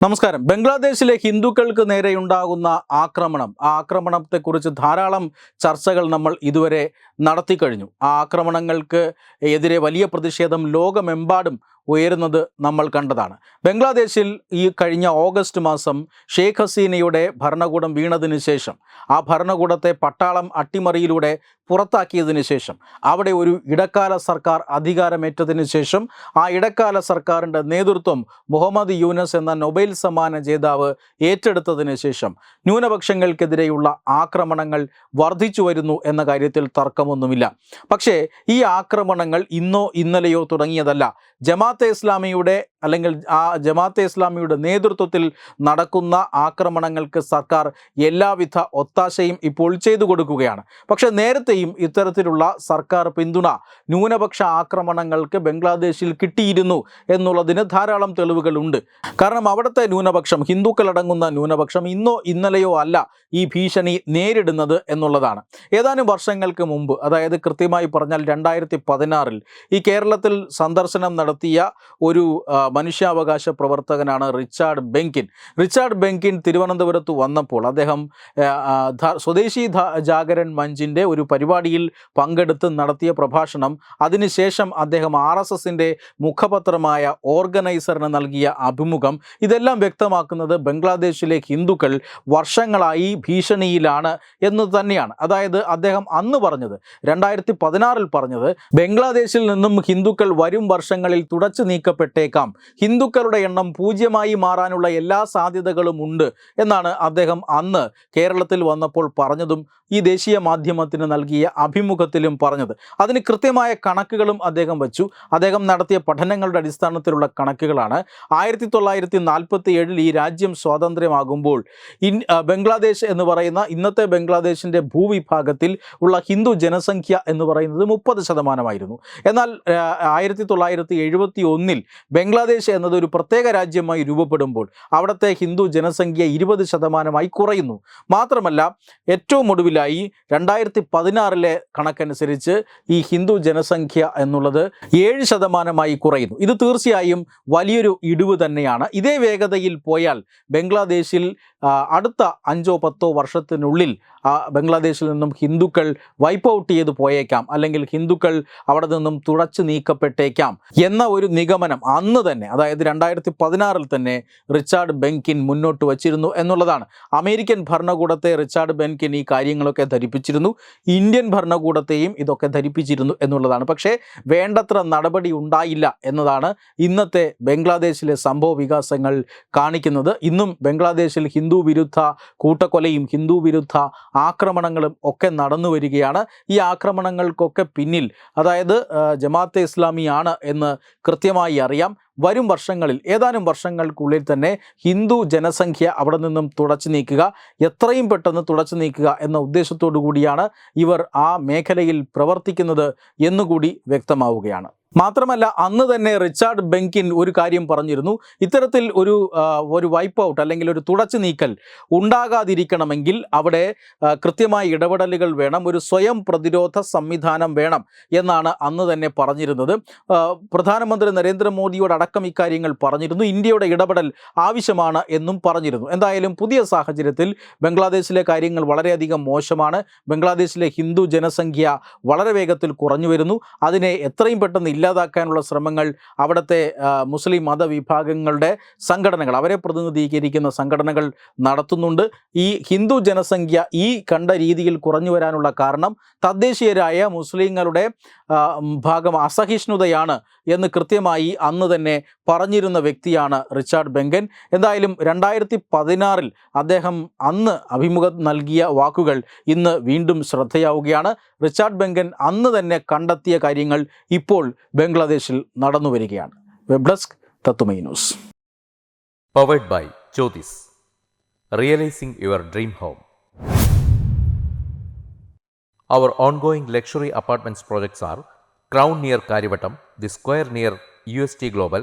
നമസ്കാരം. ബംഗ്ലാദേശിലെ ഹിന്ദുക്കൾക്ക് നേരെയുണ്ടാകുന്ന ആക്രമണം. ആ ആക്രമണത്തെക്കുറിച്ച് ധാരാളം ചർച്ചകൾ നമ്മൾ ഇതുവരെ നടത്തിക്കഴിഞ്ഞു. ആ ആക്രമണങ്ങൾക്ക് എതിരെ വലിയ പ്രതിഷേധം ലോകമെമ്പാടും ഉയരുന്നത് നമ്മൾ കണ്ടതാണ്. ബംഗ്ലാദേശിൽ ഈ കഴിഞ്ഞ ഓഗസ്റ്റ് മാസം ഷെയ്ഖ് ഹസീനയുടെ ഭരണകൂടം വീണതിന് ശേഷം ആ ഭരണകൂടത്തെ പട്ടാളം അട്ടിമറിയിലൂടെ പുറത്താക്കിയതിന് ശേഷം അവിടെ ഒരു ഇടക്കാല സർക്കാർ അധികാരമേറ്റതിന് ശേഷം ആ ഇടക്കാല സർക്കാരിന്റെ നേതൃത്വം മുഹമ്മദ് യൂനസ് എന്ന നൊബേൽ സമ്മാന ജേതാവ് ഏറ്റെടുത്തതിന് ശേഷം ന്യൂനപക്ഷങ്ങൾക്കെതിരെയുള്ള ആക്രമണങ്ങൾ വർദ്ധിച്ചു വരുന്നു എന്ന കാര്യത്തിൽ തർക്കമൊന്നുമില്ല. പക്ഷേ ഈ ആക്രമണങ്ങൾ ഇന്നോ ഇന്നലെയോ തുടങ്ങിയതല്ല. ജമാഅത്തെ ഇസ്ലാമിയുടെ അല്ലെങ്കിൽ ആ ജമാഅത്തെ ഇസ്ലാമിയുടെ നേതൃത്വത്തിൽ നടക്കുന്ന ആക്രമണങ്ങൾക്ക് സർക്കാർ എല്ലാവിധ ഒത്താശയും ഇപ്പോൾ ചെയ്തു കൊടുക്കുകയാണ്. പക്ഷേ നേരത്തെയും ഇത്തരത്തിലുള്ള സർക്കാർ പിന്തുണ ന്യൂനപക്ഷ ആക്രമണങ്ങൾക്ക് ബംഗ്ലാദേശിൽ കിട്ടിയിരുന്നു എന്നുള്ളതിന് ധാരാളം തെളിവുകളുണ്ട്. കാരണം അവിടുത്തെ ന്യൂനപക്ഷം ഹിന്ദുക്കളടങ്ങുന്ന ന്യൂനപക്ഷം ഇന്നോ ഇന്നലെയോ അല്ല ഈ ഭീഷണി നേരിടുന്നത് എന്നുള്ളതാണ്. ഏതാനും വർഷങ്ങൾക്ക് മുമ്പ് അതായത് കൃത്യമായി പറഞ്ഞാൽ രണ്ടായിരത്തി ഈ കേരളത്തിൽ സന്ദർശനം നടത്തിയ ഒരു മനുഷ്യാവകാശ പ്രവർത്തകനാണ് റിച്ചാർഡ് ബെങ്കിൻ. റിച്ചാർഡ് ബെങ്കിൻ തിരുവനന്തപുരത്ത് വന്നപ്പോൾ അദ്ദേഹം സ്വദേശി ജാഗരൻ മഞ്ചിന്റെ ഒരു പരിപാടിയിൽ പങ്കെടുത്ത് നടത്തിയ പ്രഭാഷണം. അതിനുശേഷം അദ്ദേഹം ആർ എസ് എസിന്റെ മുഖപത്രമായ ഓർഗനൈസറിന് നൽകിയ അഭിമുഖം. ഇതെല്ലാം വ്യക്തമാക്കുന്നത് ബംഗ്ലാദേശിലെ ഹിന്ദുക്കൾ വർഷങ്ങളായി ഭീഷണിയിലാണ് എന്ന് തന്നെയാണ്. അതായത് അദ്ദേഹം അന്ന് പറഞ്ഞത് രണ്ടായിരത്തി പതിനാറിൽ പറഞ്ഞത് ബംഗ്ലാദേശിൽ നിന്നും ഹിന്ദുക്കൾ വരും വർഷങ്ങളിൽ തുടച്ചു നീക്കപ്പെട്ടേക്കാം. ഹിന്ദുക്കളുടെ എണ്ണം പൂജ്യമായി മാറാനുള്ള എല്ലാ സാധ്യതകളും ഉണ്ട് എന്നാണ് അദ്ദേഹം അന്ന് കേരളത്തിൽ വന്നപ്പോൾ പറഞ്ഞതും ഈ ദേശീയ മാധ്യമത്തിന് നൽകിയ അഭിമുഖത്തിലും പറഞ്ഞത്. അതിന് കൃത്യമായ കണക്കുകളും അദ്ദേഹം വച്ചു. അദ്ദേഹം നടത്തിയ പഠനങ്ങളുടെ അടിസ്ഥാനത്തിലുള്ള കണക്കുകളാണ്. ആയിരത്തി തൊള്ളായിരത്തി നാൽപ്പത്തി ഏഴിൽ ഈ രാജ്യം സ്വാതന്ത്ര്യമാകുമ്പോൾ ഇൻ ബംഗ്ലാദേശ് എന്ന് പറയുന്ന ഇന്നത്തെ ബംഗ്ലാദേശിന്റെ ഭൂവിഭാഗത്തിൽ ഉള്ള ഹിന്ദു ജനസംഖ്യ എന്ന് പറയുന്നത് മുപ്പത് ശതമാനമായിരുന്നു. എന്നാൽ ആയിരത്തി തൊള്ളായിരത്തി എഴുപത്തി ഒന്നിൽ ബംഗ്ലാദേശ് എന്നത് ഒരു പ്രത്യേക രാജ്യമായി രൂപപ്പെടുമ്പോൾ അവിടുത്തെ ഹിന്ദു ജനസംഖ്യ ഇരുപത് ശതമാനമായി കുറയുന്നു. മാത്രമല്ല ഏറ്റവും ഒടുവിലായി രണ്ടായിരത്തി പതിനാറിലെ കണക്കനുസരിച്ച് ഈ ഹിന്ദു ജനസംഖ്യ എന്നുള്ളത് ഏഴ് ശതമാനമായി കുറയുന്നു. ഇത് തീർച്ചയായും വലിയൊരു ഇടിവ് തന്നെയാണ്. ഇതേ വേഗതയിൽ പോയാൽ ബംഗ്ലാദേശിൽ അടുത്ത അഞ്ചോ പത്തോ വർഷത്തിനുള്ളിൽ ബംഗ്ലാദേശിൽ നിന്നും ഹിന്ദുക്കൾ വൈപ്പ് ഔട്ട് ചെയ്ത് പോയേക്കാം. അല്ലെങ്കിൽ ഹിന്ദുക്കൾ അവിടെ നിന്നും തുടച്ചു നീക്കപ്പെട്ടേക്കാം എന്ന ഒരു നിഗമനം അന്ന് അതായത് രണ്ടായിരത്തി പതിനാറിൽ തന്നെ റിച്ചാർഡ് ബെൻകിൻ മുന്നോട്ട് വച്ചിരുന്നു എന്നുള്ളതാണ്. അമേരിക്കൻ ഭരണകൂടത്തെ റിച്ചാർഡ് ബെൻകിൻ ഈ കാര്യങ്ങളൊക്കെ ധരിപ്പിച്ചിരുന്നു. ഇന്ത്യൻ ഭരണകൂടത്തെയും ഇതൊക്കെ ധരിപ്പിച്ചിരുന്നു എന്നുള്ളതാണ്. പക്ഷേ വേണ്ടത്ര നടപടി ഉണ്ടായില്ല എന്നതാണ് ഇന്നത്തെ ബംഗ്ലാദേശിലെ സംഭവ വികാസങ്ങൾ കാണിക്കുന്നത്. ഇന്നും ബംഗ്ലാദേശിൽ ഹിന്ദു വിരുദ്ധ കൂട്ടക്കൊലയും ഹിന്ദു വിരുദ്ധ ആക്രമണങ്ങളും ഒക്കെ നടന്നു വരികയാണ്. ഈ ആക്രമണങ്ങൾക്കൊക്കെ പിന്നിൽ അതായത് ജമാഅത്തെ ഇസ്ലാമിയാണ് എന്ന് കൃത്യമായി അറിയാം. വരും വർഷങ്ങളിൽ ഏതാനും വർഷങ്ങൾക്കുള്ളിൽ തന്നെ ഹിന്ദു ജനസംഖ്യ അവിടെ നിന്നും തുടച്ചു നീക്കുക എത്രയും പെട്ടെന്ന് തുടച്ചു നീക്കുക എന്ന ഉദ്ദേശത്തോടു കൂടിയാണ് ഇവർ ആ മേഖലയിൽ പ്രവർത്തിക്കുന്നത് എന്നുകൂടി വ്യക്തമാവുകയാണ്. മാത്രമല്ല അന്ന് തന്നെ റിച്ചാർഡ് ബെങ്കിൻ ഒരു കാര്യം പറഞ്ഞിരുന്നു. ഇത്തരത്തിൽ ഒരു ഒരു വൈപ്പ് ഔട്ട് അല്ലെങ്കിൽ ഒരു തുടച്ചു നീക്കൽ ഉണ്ടാകാതിരിക്കണമെങ്കിൽ അവിടെ കൃത്യമായ ഇടപെടലുകൾ വേണം ഒരു സ്വയം പ്രതിരോധ സംവിധാനം വേണം എന്നാണ് അന്ന് തന്നെ പറഞ്ഞിരുന്നത്. പ്രധാനമന്ത്രി നരേന്ദ്രമോദിയോടക്കം ഇക്കാര്യങ്ങൾ പറഞ്ഞിരുന്നു. ഇന്ത്യയുടെ ഇടപെടൽ ആവശ്യമാണ് എന്നും പറഞ്ഞിരുന്നു. എന്തായാലും പുതിയ സാഹചര്യത്തിൽ ബംഗ്ലാദേശിലെ കാര്യങ്ങൾ വളരെയധികം മോശമാണ്. ബംഗ്ലാദേശിലെ ഹിന്ദു ജനസംഖ്യ വളരെ വേഗത്തിൽ കുറഞ്ഞു വരുന്നു. അതിനെ എത്രയും പെട്ടെന്ന് ഇല്ലാതാക്കാനുള്ള ശ്രമങ്ങൾ അവിടുത്തെ മുസ്ലിം മതവിഭാഗങ്ങളുടെ സംഘടനകൾ അവരെ പ്രതിനിധീകരിക്കുന്ന സംഘടനകൾ നടത്തുന്നുണ്ട്. ഈ ഹിന്ദു ജനസംഖ്യ ഈ കണ്ട രീതിയിൽ കുറഞ്ഞു വരാനുള്ള കാരണം തദ്ദേശീയരായ മുസ്ലിങ്ങളുടെ ഭാഗം അസഹിഷ്ണുതയാണ് എന്ന് കൃത്യമായി അന്ന് തന്നെ പറഞ്ഞിരുന്ന വ്യക്തിയാണ് റിച്ചാർഡ് ബെങ്കൻ. എന്തായാലും രണ്ടായിരത്തി പതിനാറിൽ അദ്ദേഹം അന്ന് അഭിമുഖം നൽകിയ വാക്കുകൾ ഇന്ന് വീണ്ടും ശ്രദ്ധയാവുകയാണ്. റിച്ചാർഡ് ബെങ്കൻ അന്ന് തന്നെ കണ്ടെത്തിയ കാര്യങ്ങൾ ഇപ്പോൾ ബംഗ്ലാദേശിൽ നടന്നു വരികയാണ്. വെബ് ഡെസ്ക് തത്തുമൈ news. Powered by Jyothis realising your dream home our ongoing luxury apartments projects are crown near Kariavattom the square near U S T global